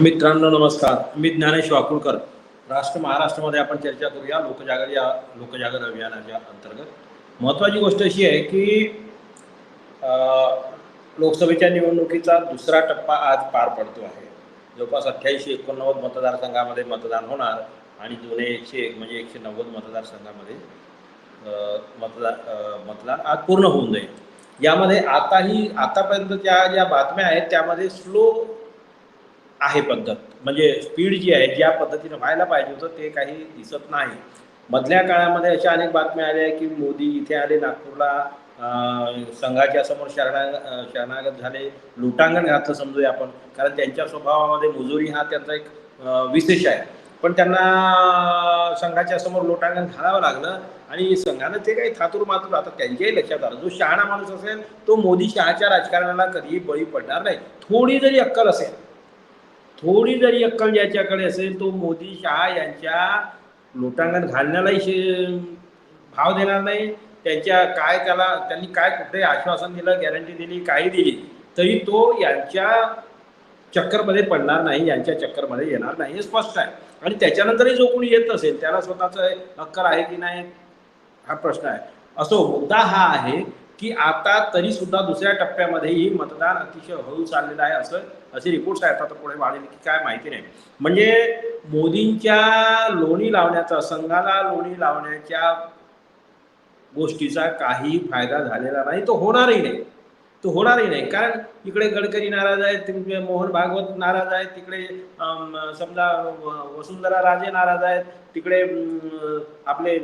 मित्रांनो नमस्कार. मी ज्ञानेश वाकुळकर राष्ट्र महाराष्ट्रामध्ये आपण चर्चा करूया. लोकजागर या लोकजागर अभियानाच्या अंतर्गत. महत्त्वाची गोष्ट अशी आहे की लोकसभेच्या निवडणुकीचा दुसरा टप्पा आज पार पडतो आहे. जवळपास अठ्ठ्याऐंशी एकोणनव्वद मतदारसंघामध्ये मतदान होणार आणि जुने एकशे एक म्हणजे एकशे नव्वद मतदारसंघामध्ये मतदार मतदान मतदान आज पूर्ण होऊन जाईल. यामध्ये आताही आतापर्यंतच्या ज्या बातम्या आहेत त्यामध्ये स्लो आहे पद्धत. म्हणजे स्पीड जी आहे ज्या पद्धतीनं व्हायला पाहिजे होतं ते काही दिसत नाही. मधल्या काळामध्ये अशा अनेक बातम्या आल्या की मोदी इथे आले नागपूरला संघाच्या समोर शरणा शरणागत झाले. लुटांगण घातलं समजूया आपण. कारण त्यांच्या स्वभावामध्ये मुजुरी हा त्यांचा एक विशेष आहे. पण त्यांना संघाच्या समोर लोटांगण घालावं लागलं आणि संघानं ते काही थातूर मातूर आता त्यांच्याही लक्षात आलं. जो शहाणा माणूस असेल तो मोदी शहाच्या राजकारणाला कधीही बळी पडणार नाही. थोडी जरी अक्कल असेल थोडी जरी अक्कल ज्याच्याकडे असेल तो मोदी शहा यांच्या लोटांगण घालण्यालाही शे भाव देणार नाही. त्यांच्या काय त्याला त्यांनी काय कुठे आश्वासन दिलं गॅरंटी दिली काही दिली तरी तो यांच्या चक्करमध्ये पडणार नाही यांच्या चक्करमध्ये येणार नाही हे स्पष्ट आहे. आणि त्याच्यानंतरही जो कोणी येत असेल त्याला स्वतःचं अक्कल आहे की नाही हा प्रश्न आहे. असो मुद्दा हा आहे की आता तरी सुद्धा दुसऱ्या टप्प्यामध्येही मतदान अतिशय हळू चाललेलं आहे असं असे रिपोर्ट्स आहेत आता पुढे वाढेल की काय माहिती नाही. म्हणजे मोदींच्या लोणी लावण्याचा संघाला लोणी लावण्याच्या गोष्टीचा काही फायदा झालेला नाही. तो होणारही नाही. तो होणारही नाही. कारण इकडे गडकरी नाराज आहेत तिकडे मोहन भागवत नाराज आहेत तिकडे समजा वसुंधरा राजे नाराज आहेत तिकडे आपले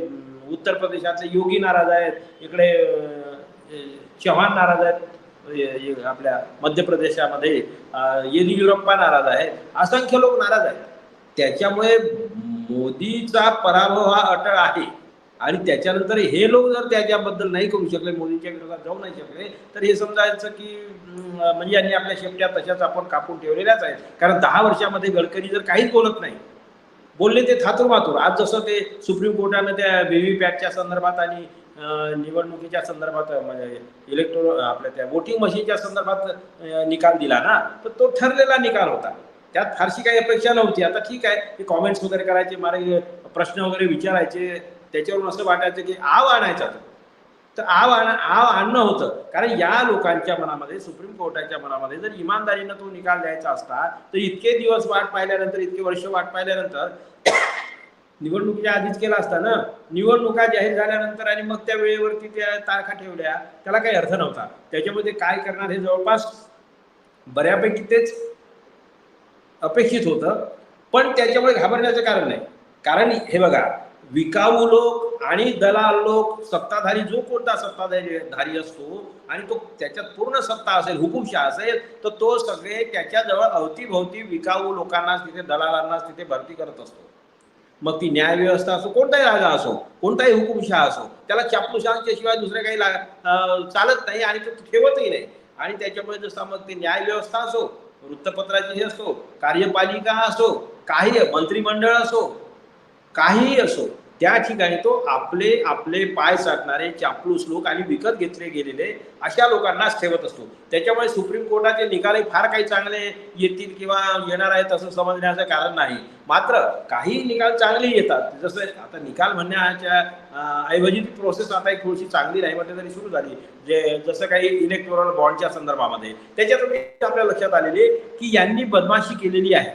उत्तर प्रदेशातले योगी नाराज आहेत इकडे चव्हाण नाराज आहेत. आपल्या मध्य प्रदेशामध्ये येदियुरप्पा नाराज आहे असंख्य लोक नाराज आहेत. त्याच्यामुळे मोदीचा पराभव हा अटळ आहे. आणि त्याच्यानंतर हे लोक जर त्याच्याबद्दल नाही करू शकले मोदींच्या विरोधात जाऊ नाही शकले तर हे समजायचं की म्हणजे यांनी आपल्या शेपट्या तशाच आपण कापून ठेवलेल्याच आहेत. कारण दहा वर्षामध्ये गडकरी जर काहीच बोलत नाही बोलले ते थातूर मातूर आज जसं ते सुप्रीम कोर्टानं त्या व्ही पॅटच्या संदर्भात आणि निवडणुकीच्या संदर्भात म्हणजे इलेक्ट्रो आपल्या त्या वोटिंग मशीनच्या संदर्भात निकाल दिला ना तर तो ठरलेला निकाल होता. त्यात फारशी काही अपेक्षा नव्हती. आता ठीक आहे ते कॉमेंट्स वगैरे करायचे मारे प्रश्न वगैरे विचारायचे त्याच्यावरून असं वाटायचं की आव आणायचा तर आव आण आव आणणं होतं. कारण या लोकांच्या मनामध्ये सुप्रीम कोर्टाच्या मनामध्ये जर इमानदारीनं तो निकाल द्यायचा असता तर इतके दिवस वाट पाहिल्यानंतर इतके वर्ष वाट पाहिल्यानंतर निवडणुकीच्या आधीच केला असता ना? निवडणुका जाहीर झाल्यानंतर आणि मग त्या वेळेवरती त्या तारखा ठेवल्या त्याला काही अर्थ नव्हता. त्याच्यामध्ये काय करणार हे जवळपास बऱ्यापैकी तेच अपेक्षित होतं. पण त्याच्यामुळे घाबरण्याचं कारण नाही. कारण हे बघा विकाऊ लोक आणि दलाल लोक सत्ताधारी जो कोणता सत्ताधारी धारी असतो आणि तो त्याच्यात पूर्ण सत्ता असेल हुकुमशाह असेल तर तो सगळे त्याच्याजवळ अवतीभोवती विकाऊ लोकांनाच तिथे दलालांनाच तिथे भरती करत असतो. मग ती न्याय व्यवस्था असो कोणताही राजा असो कोणताही हुकुमशाह असो त्याला चापलुशांच्या शिवाय दुसरं काही ला- चालत नाही आणि तो ठेवतही नाही. आणि त्याच्यामुळे जसं मग ते न्याय व्यवस्था असो वृत्तपत्राची असो कार्यपालिका असो काही मंत्रिमंडळ असो काहीही असो त्या ठिकाणी तो आपले आपले पाय साधणारे चापलूस लोक आणि विकत घेतले गेलेले अशा लोकांनाच ठेवत असतो. त्याच्यामुळे सुप्रीम कोर्टाचे निकालही फार काही चांगले येतील किंवा येणार आहेत असं समजण्याचं कारण नाही. मात्र काही निकाल चांगले येतात. जसं आता निकाल म्हणण्याच्या ऐवजी ती प्रोसेस आता एक थोडीशी चांगली नाही म्हटलं तरी सुरू झाली. जे जसं काही इलेक्टोरल बॉन्डच्या संदर्भामध्ये. त्याच्यातून आपल्या लक्षात आलेली की यांनी बदमाशी केलेली आहे.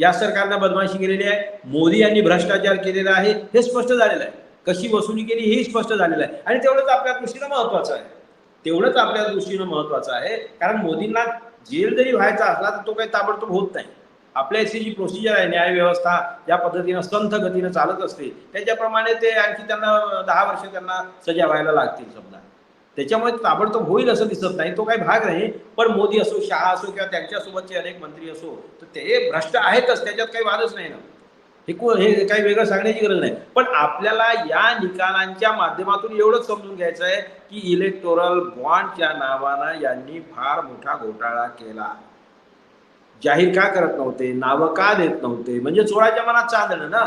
या सरकारनं बदमाशी केलेली आहे. मोदी यांनी भ्रष्टाचार केलेला आहे. हे स्पष्ट झालेलं आहे. कशी वसुली केली हे स्पष्ट झालेलं आहे. आणि तेवढंच आपल्या दृष्टीनं महत्वाचं आहे. तेवढंच आपल्या दृष्टीनं महत्वाचं आहे. कारण मोदींना जेल जरी व्हायचा असला तर तो काही ताबडतोब होत नाही. आपल्या इथली जी प्रोसिजर आहे न्याय व्यवस्था ज्या पद्धतीनं संथ गतीनं चालत असते. त्याच्याप्रमाणे ते आणखी त्यांना दहा वर्ष त्यांना सजा व्हायला लागतील समजा. त्याच्यामुळे ताबडतोब होईल असं दिसत नाही तो काही भाग नाही. पण मोदी असो शहा असो किंवा त्यांच्यासोबतचे अनेक मंत्री असो तर ते भ्रष्ट आहेतच त्याच्यात काही वादच नाही ना. हे को हे काही वेगळं सांगण्याची गरज नाही. पण आपल्याला या निकालांच्या माध्यमातून एवढंच समजून घ्यायचं आहे की इलेक्टोरल बॉन्डच्या नावानं यांनी फार मोठा घोटाळा केला. जाहीर का करत नव्हते? नावं का देत नव्हते? म्हणजे चोराच्या मनात चांदणं ना.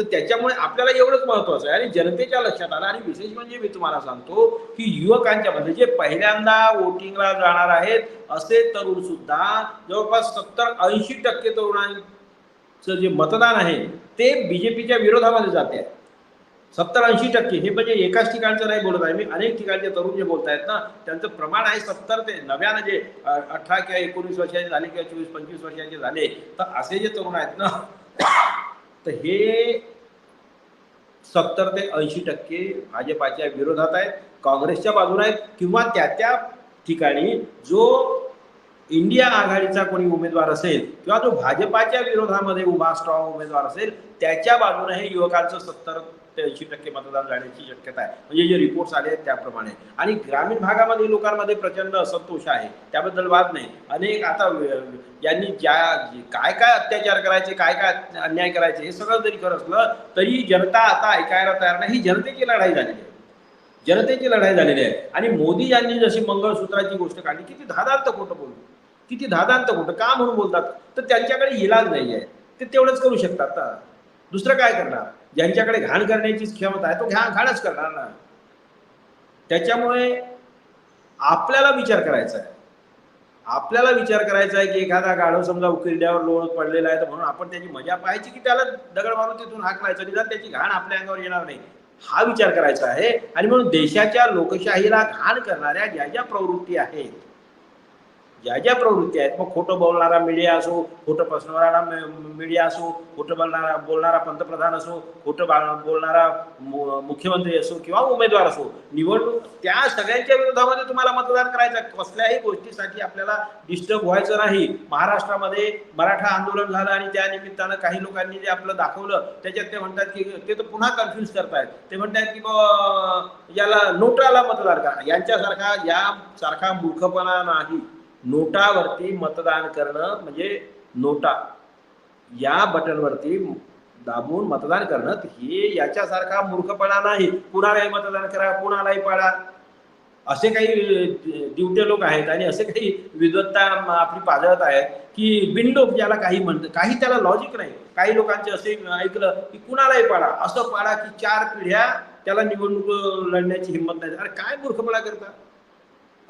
तर त्याच्यामुळे आपल्याला एवढंच महत्वाचं आहे. आणि जनतेच्या लक्षात आलं आणि विशेष म्हणजे मी तुम्हाला सांगतो की युवकांच्या मध्ये जे पहिल्यांदा वोटिंगला जाणार आहेत असे तरुण सुद्धा जवळपास सत्तर ऐंशी टक्के तरुणांचं जे मतदान आहे ते बीजेपीच्या विरोधामध्ये जाते आहे. सत्तर ऐंशी टक्के हे म्हणजे एकाच ठिकाणचं नाही बोलत आहे मी. अनेक ठिकाणचे तरुण जे बोलत आहेत ना त्यांचं प्रमाण आहे सत्तर ते नव्यानं जे अठरा किंवा एकोणीस वर्षाचे झाले किंवा चोवीस पंचवीस वर्षाचे झाले तर असे जे तरुण आहेत ना तर हे सत्तर ते ऐंशी टक्के भाजपाच्या विरोधात आहेत काँग्रेसच्या बाजूला आहेत किंवा त्या त्या ठिकाणी जो इंडिया आघाडीचा कोणी उमेदवार असेल किंवा जो भाजपाच्या विरोधामध्ये उभा स्ट्रॉंग उमेदवार असेल त्याच्या बाजूने हे युवकांचं सत्तर ते ऐंशी टक्के मतदान जाण्याची शक्यता आहे. म्हणजे जे रिपोर्ट्स आले आहेत त्याप्रमाणे. आणि ग्रामीण भागामध्ये लोकांमध्ये प्रचंड असंतोष आहे. त्याबद्दल वाद नाही. अनेक आता यांनी ज्या काय काय अत्याचार करायचे काय काय अन्याय करायचे हे सगळं जरी खरं असलं तरी जनता आता ऐकायला तयार नाही. ही जनतेची लढाई झालेली आहे. जनतेची लढाई झालेली आहे. आणि मोदी यांनी जशी मंगळसूत्राची गोष्ट काढली किती धादांत खोटं बोलू. किती धादांत खोटं. का म्हणून बोलतात? तर त्यांच्याकडे इलाज नाही आहे ते तेवढंच करू शकतात दुसरं काय करणार? ज्यांच्याकडे घाण करण्याची क्षमता आहे तो घाण घाणच करणार ना त्याच्यामुळे आपल्याला विचार करायचा आहे. आपल्याला विचार करायचा आहे की एखादा गाढव समजा उकिरड्यावर लोळ पडलेला आहे तर म्हणून आपण त्याची मजा पाहायची की त्याला दगड मारून तिथून हाकलायचं निदान त्याची घाण आपल्या अंगावर येणार नाही. हा विचार करायचा आहे आणि म्हणून देशाच्या लोकशाहीला घाण करणाऱ्या ज्या ज्या प्रवृत्ती आहेत ज्या ज्या प्रवृत्ती आहेत मग खोटं बोलणारा मीडिया असो खोटं पसरवणारा मीडिया असो खोटं बोलणारा बोलणारा पंतप्रधान असो खोटं बोलणारा मुख्यमंत्री असो किंवा उमेदवार असो निवडणूक त्या सगळ्यांच्या विरोधामध्ये तुम्हाला मतदान करायचं कसल्याही गोष्टीसाठी आपल्याला डिस्टर्ब व्हायचं नाही. महाराष्ट्रामध्ये मराठा आंदोलन झालं आणि त्या निमित्तानं काही लोकांनी जे आपलं दाखवलं त्याच्यात ते म्हणतात की ते तर पुन्हा कन्फ्युज करतायत. ते म्हणतात की याला नोटाला मतदान करा. यांच्यासारखा या सारखा मूर्खपणा नाही. नोटावरती मतदान करणं म्हणजे नोटा. या बटनवरती दाबून मतदान करणं हे याच्यासारखा मूर्खपणा नाही. कुणालाही मतदान करा कुणालाही पाडा असे काही दिवटे लोक आहेत आणि असे काही विद्वत्ता आपली पाजळत आहेत की बिनडोक ज्याला काही म्हणतं काही त्याला लॉजिक नाही. काही लोकांचे असे ऐकलं की कुणालाही पाडा असं पाडा की चार पिढ्या त्याला निवडणूक लढण्याची हिंमत नाही. अरे काय मूर्खपणा करता?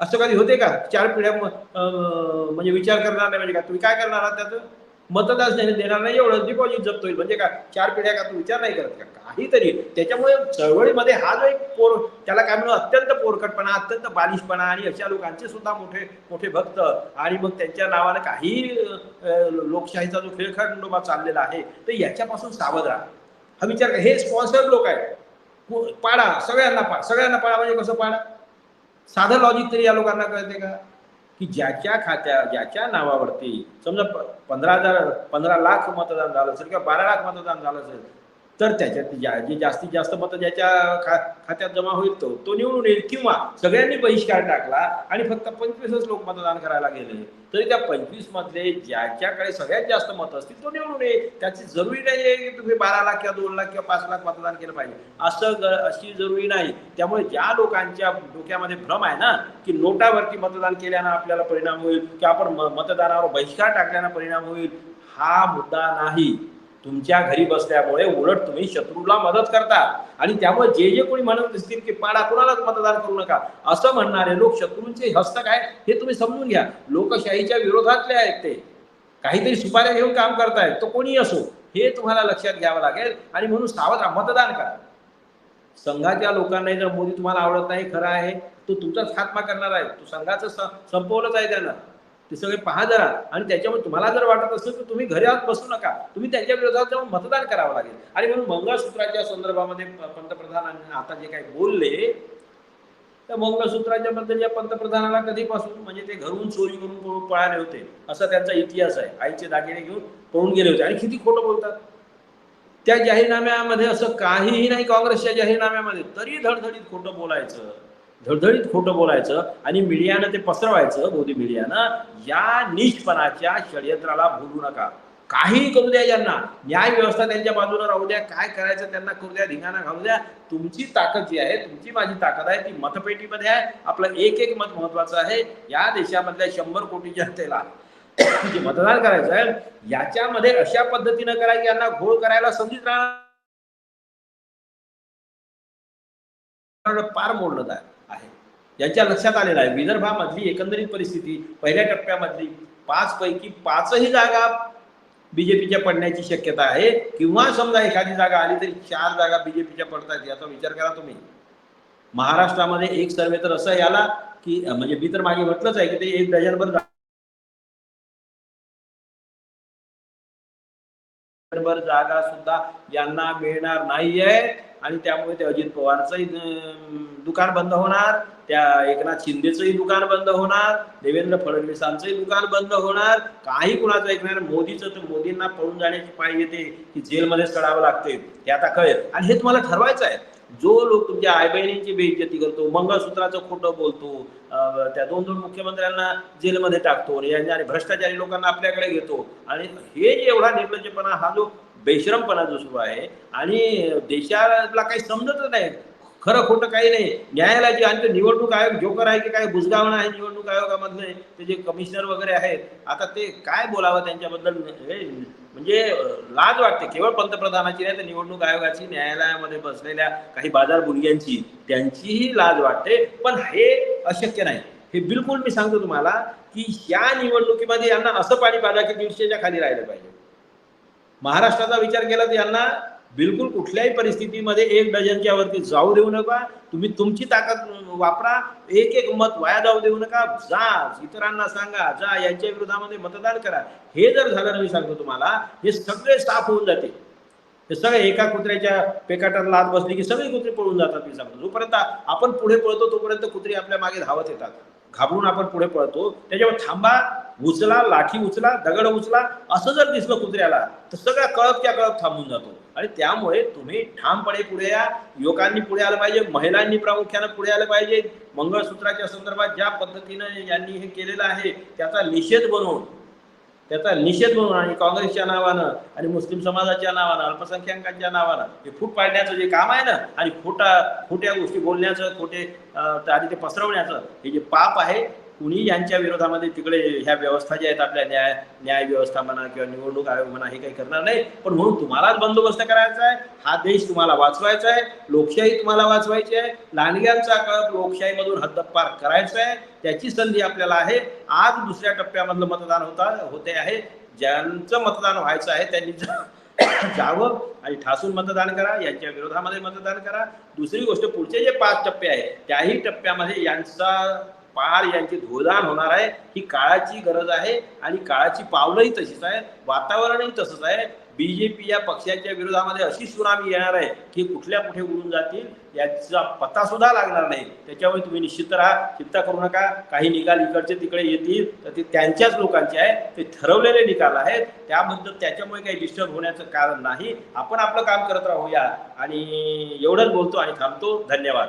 असं कधी होते का? चार पिढ्या म्हणजे विचार करणार नाही म्हणजे का तुम्ही काय करणार आहात त्याचं? मतदार देणार नाही एवढं डिपॉझिट जप्त होईल. म्हणजे का चार पिढ्या का तू विचार नाही करत का? काहीतरी. त्याच्यामुळे चळवळीमध्ये हा जो एक पोर त्याला काय म्हणू अत्यंत पोरकटपणा अत्यंत बालिशपणा आणि अशा लोकांचे सुद्धा मोठे मोठे भक्त आणि मग त्यांच्या नावानं काही लोकशाहीचा जो खेळखंडोबा चाललेला आहे तर याच्यापासून सावध राहा. हा विचार हे स्पॉन्सर लोक आहेत. पाडा सगळ्यांना पाडा सगळ्यांना पाडा म्हणजे कसं पाडा? साधं लॉजिक तरी या लोकांना कळते का? की ज्याच्या खात्या ज्याच्या नावावरती समजा पंधरा हजार पंधरा लाख मतदान झालं असेल किंवा बारा लाख मतदान झालं असेल तर त्याच्यात ज्या जे जास्तीत जास्त मतं ज्याच्या खा खात्यात जमा होईल तो तो निवडून येईल. किंवा सगळ्यांनी बहिष्कार टाकला आणि फक्त पंचवीसच लोक मतदान करायला गेले तरी त्या पंचवीस मधले ज्याच्याकडे सगळ्यात जास्त मत असतील तो निवडून येईल. त्याची जरुरी नाही आहे की तुम्ही बारा लाख किंवा दोन लाख किंवा पाच लाख मतदान केलं पाहिजे. असं अशी जरुरी नाही. त्यामुळे ज्या लोकांच्या डोक्यामध्ये भ्रम आहे ना की नोटावरती मतदान केल्यानं आपल्याला परिणाम होईल किंवा आपण मतदानावर बहिष्कार टाकल्यानं परिणाम होईल हा मुद्दा नाही. तुमच्या घरी बसल्यामुळे उलट तुम्ही शत्रूला मदत करता. आणि त्यामुळे जे जे कोणी म्हणत असतील की पाडा कुणालाच मतदान करू नका. असं म्हणणारे लोक शत्रूंचे हस्तक आहेत हे तुम्ही समजून घ्या. लोकशाहीच्या विरोधातले आहेत ते. काहीतरी सुपाऱ्या घेऊन काम करतायत. तो कोणी असो हे तुम्हाला लक्षात घ्यावं लागेल. आणि म्हणून सावध मतदान करा. संघाच्या लोकांनाही जर मोदी तुम्हाला आवडत नाही खरं आहे तो तुमचाच खात्मा करणार आहे. तू संघाचं स- संपवलंच आहे त्यांना. ते सगळे पहा जरा. आणि त्याच्यामुळे तुम्हाला जर वाटत असेल तर तुम्ही घरी आत बसू नका. तुम्ही त्यांच्या विरोधात जाऊन मतदान करावं लागेल. आणि म्हणून मंगळसूत्राच्या संदर्भामध्ये पंतप्रधानांनी आता जे काही बोलले तर मंगळसूत्राच्या बद्दल या पंतप्रधानाला कधीपासून म्हणजे ते घरून चोरी करून पळून पळाले होते असा त्यांचा इतिहास आहे. आईचे दागिने घेऊन पळून गेले होते. आणि किती खोटं बोलतात. त्या जाहीरनाम्यामध्ये असं काहीही नाही काँग्रेसच्या जाहीरनाम्यामध्ये. तरी धडधडीत खोटं बोलायचं. धडधडीत खोटं बोलायचं आणि मीडियानं ते पसरवायचं मोदी मीडियानं या निष्ठपणाच्या षडयंत्राला भुलू नका. काहीही करू द्या यांना न्याय व्यवस्था त्यांच्या बाजूला राहू द्या. काय करायचं त्यांना करू द्या. धिंगाणा घालू द्या. तुमची ताकद जी आहे तुमची माझी ताकद आहे ती मतपेटीमध्ये आहे. आपलं एक एक मत महत्वाचं आहे. या देशामधल्या शंभर कोटी जनतेला जे मतदान करायचं आहे याच्यामध्ये अशा पद्धतीनं करा की यांना घोळ करायला संधीच राहणार फार मोडलं जाय यांच्या लक्षात आलेलं आहे. विदर्भामधली एकंदरीत परिस्थिती पहिल्या टप्प्यामधली पाच पैकी पाचही जागा बीजेपीच्या पडण्याची शक्यता आहे. किंवा समजा एखादी जागा आली तरी चार जागा बीजेपीच्या पडतात याचा विचार करा तुम्ही. महाराष्ट्रामध्ये एक सर्वे तर असं याला की म्हणजे मी तर मागे म्हटलंच आहे की ते एक डझनभर जागा सुद्धा यांना मिळणार नाहीये. आणि त्यामुळे ते अजित पवारचंही दुकान बंद होणार त्या एकनाथ शिंदेचंही दुकान बंद होणार देवेंद्र फडणवीसांचंही दुकान बंद होणार काही कुणाचं ऐकणार मोदीचं तर मोदींना पळून जाण्याची पाळी येते की जेलमध्येच चढावं लागते. ते आता कळेल. आणि हे तुम्हाला ठरवायचं आहे. जो लोक तुमच्या आई बहिणींची बेइज्जती करतो मंगळसूत्राचं खोटं बोलतो त्या दोन दोन मुख्यमंत्र्यांना जेलमध्ये टाकतो आणि आणि भ्रष्टाचारी लोकांना आपल्याकडे घेतो. आणि हे जे एवढा निर्लज्जपणा हा जो बेशरमपणा जो सुरू आहे आणि देशाला काही समजतच नाही. खरं खोटं काही नाही. न्यायालयाची आणि निवडणूक आयोग जोकर आहे की काय बुजगावणं आहे निवडणूक आयोगामधले ते जे कमिशनर वगैरे आहेत आता ते काय बोलावं त्यांच्याबद्दल हे म्हणजे लाज वाटते. केवळ पंतप्रधानाची नाही तर निवडणूक आयोगाची न्यायालयामध्ये बसलेल्या काही बाजार बुडग्यांची त्यांचीही लाज वाटते. पण हे अशक्य नाही. हे बिलकुल मी सांगतो तुम्हाला की या निवडणुकीमध्ये यांना असं पाणी पाजा की दीडशेच्या खाली राहिलं पाहिजे. महाराष्ट्राचा विचार केला तर यांना बिलकुल कुठल्याही परिस्थितीमध्ये एक डझनच्या वरती जाऊ देऊ नका. तुम्ही तुमची ताकद वापरा. एक एक मत वाया जाऊ देऊ नका. जा इतरांना सांगा जा यांच्या विरोधामध्ये मतदान करा. हे जर झालं मी सांगतो तुम्हाला हे सगळे साफ होऊन जाते. हे सगळे एका कुत्र्याच्या पेकाटात लाद बसली की सगळी कुत्रे पळून जातात मी सांगतो. जोपर्यंत आपण पुढे पळतो तोपर्यंत कुत्रे आपल्या मागे धावत येतात. घाबरून आपण पुढे पळतो. त्याच्यावर थांबा. उचला लाठी उचला दगड उचला असं जर दिसलं कुत्र्याला तर सगळा कळप त्या कळप थांबून जातो. आणि त्यामुळे तुम्ही ठामपणे पुढे या. युवकांनी पुढे आलं पाहिजे महिलांनी प्रामुख्यानं पुढे आलं पाहिजे. मंगळसूत्राच्या संदर्भात ज्या पद्धतीनं यांनी हे केलेलं आहे त्याचा निषेध बनवून त्याचा निषेध म्हणून आणि काँग्रेसच्या नावानं आणि मुस्लिम समाजाच्या नावानं अल्पसंख्याकांच्या नावानं हे फूट पाडण्याचं जे काम आहे ना आणि खोटा खोट्या गोष्टी बोलण्याचं खोटे अं, आणि ते पसरवण्याचं हे जे पाप आहे कुणी यांच्या विरोधामध्ये तिकडे ह्या व्यवस्था ज्या आहेत आपल्या न्याय न्याय व्यवस्था म्हणा किंवा निवडणूक आयोग म्हणा हे काही करणार नाही. पण म्हणून तुम्हालाच बंदोबस्त करायचा आहे. हा देश तुम्हाला वाचवायचा आहे. लोकशाही तुम्हाला वाचवायची आहे. लांडग्यांचा कळप लोकशाहीमधून हद्दपार करायचा आहे. त्याची संधी आपल्याला आहे. आज दुसऱ्या टप्प्यामधलं मतदान होता होते आहे. ज्यांचं मतदान व्हायचं आहे त्यांनी जावं आणि ठासून मतदान करा. यांच्या विरोधामध्ये मतदान करा. दुसरी गोष्ट पुढचे जे पाच टप्पे आहेत त्याही टप्प्यामध्ये यांचा पार यांची धुळदाण होणार आहे. ही काळाची गरज आहे आणि काळाची पावलंही तशीच आहे वातावरणही तसंच आहे. बीजेपी या पक्षाच्या विरोधामध्ये अशी सुनामी येणार आहे की कुठल्या कुठे उडून जातील याचा पत्ता सुद्धा लागणार नाही. त्याच्यामुळे तुम्ही निश्चित राहा. चिंता करू नका. काही निकाल इकडचे तिकडे येतील. तर ते त्यांच्याच लोकांचे आहे ते ठरवलेले निकाल आहेत. त्याबद्दल त्याच्यामुळे काही डिस्टर्ब होण्याचं कारण नाही. आपण आपलं काम करत राहूया. आणि एवढंच बोलतो आणि थांबतो. धन्यवाद.